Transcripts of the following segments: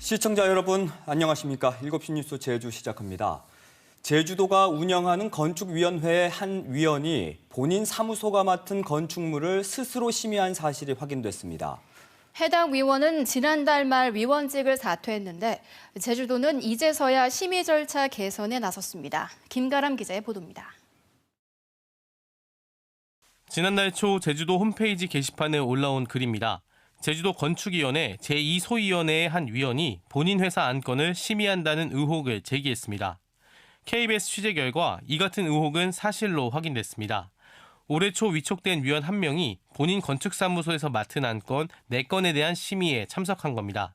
시청자 여러분 안녕하십니까? 7시 뉴스 제주 시작합니다. 제주도가 운영하는 건축위원회의 한 위원이 본인 사무소가 맡은 건축물을 스스로 심의한 사실이 확인됐습니다. 해당 위원은 지난달 말 위원직을 사퇴했는데 제주도는 이제서야 심의 절차 개선에 나섰습니다. 김가람 기자의 보도입니다. 지난달 초 제주도 홈페이지 게시판에 올라온 글입니다. 제주도 건축위원회 제2소위원회의 한 위원이 본인 회사 안건을 심의한다는 의혹을 제기했습니다. KBS 취재 결과 이 같은 의혹은 사실로 확인됐습니다. 올해 초 위촉된 위원 한 명이 본인 건축사무소에서 맡은 안건 4건에 대한 심의에 참석한 겁니다.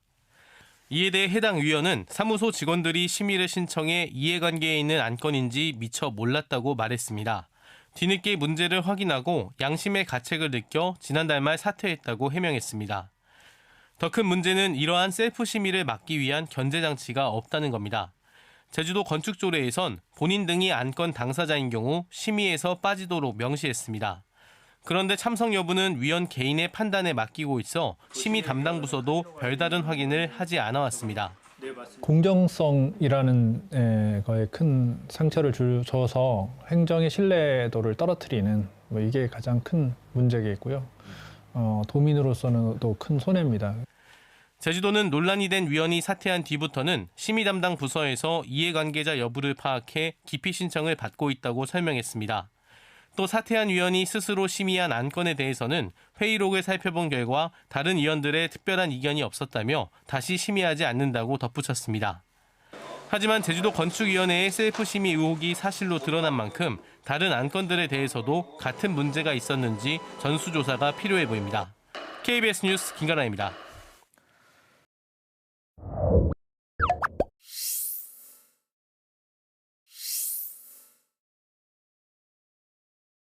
이에 대해 해당 위원은 사무소 직원들이 심의를 신청해 이해관계에 있는 안건인지 미처 몰랐다고 말했습니다. 뒤늦게 문제를 확인하고 양심의 가책을 느껴 지난달 말 사퇴했다고 해명했습니다. 더 큰 문제는 이러한 셀프 심의를 막기 위한 견제 장치가 없다는 겁니다. 제주도 건축조례에선 본인 등이 안건 당사자인 경우 심의에서 빠지도록 명시했습니다. 그런데 참석 여부는 위원 개인의 판단에 맡기고 있어 심의 담당 부서도 별다른 확인을 하지 않아 왔습니다. 공정성이라는 에, 거에 큰 상처를 줄- 줘서 행정의 신뢰도를 떨어뜨리는 뭐 이게 가장 큰 문제겠고요. 어, 도민으로서는 또 큰 손해입니다. 제주도는 논란이 된 위원이 사퇴한 뒤부터는 심의 담당 부서에서 이해관계자 여부를 파악해 기피 신청을 받고 있다고 설명했습니다. 또 사퇴한 위원이 스스로 심의한 안건에 대해서는 회의록을 살펴본 결과 다른 위원들의 특별한 이견이 없었다며 다시 심의하지 않는다고 덧붙였습니다. 하지만 제주도 건축위원회의 셀프 심의 의혹이 사실로 드러난 만큼 다른 안건들에 대해서도 같은 문제가 있었는지 전수조사가 필요해 보입니다. KBS 뉴스 김가나입니다.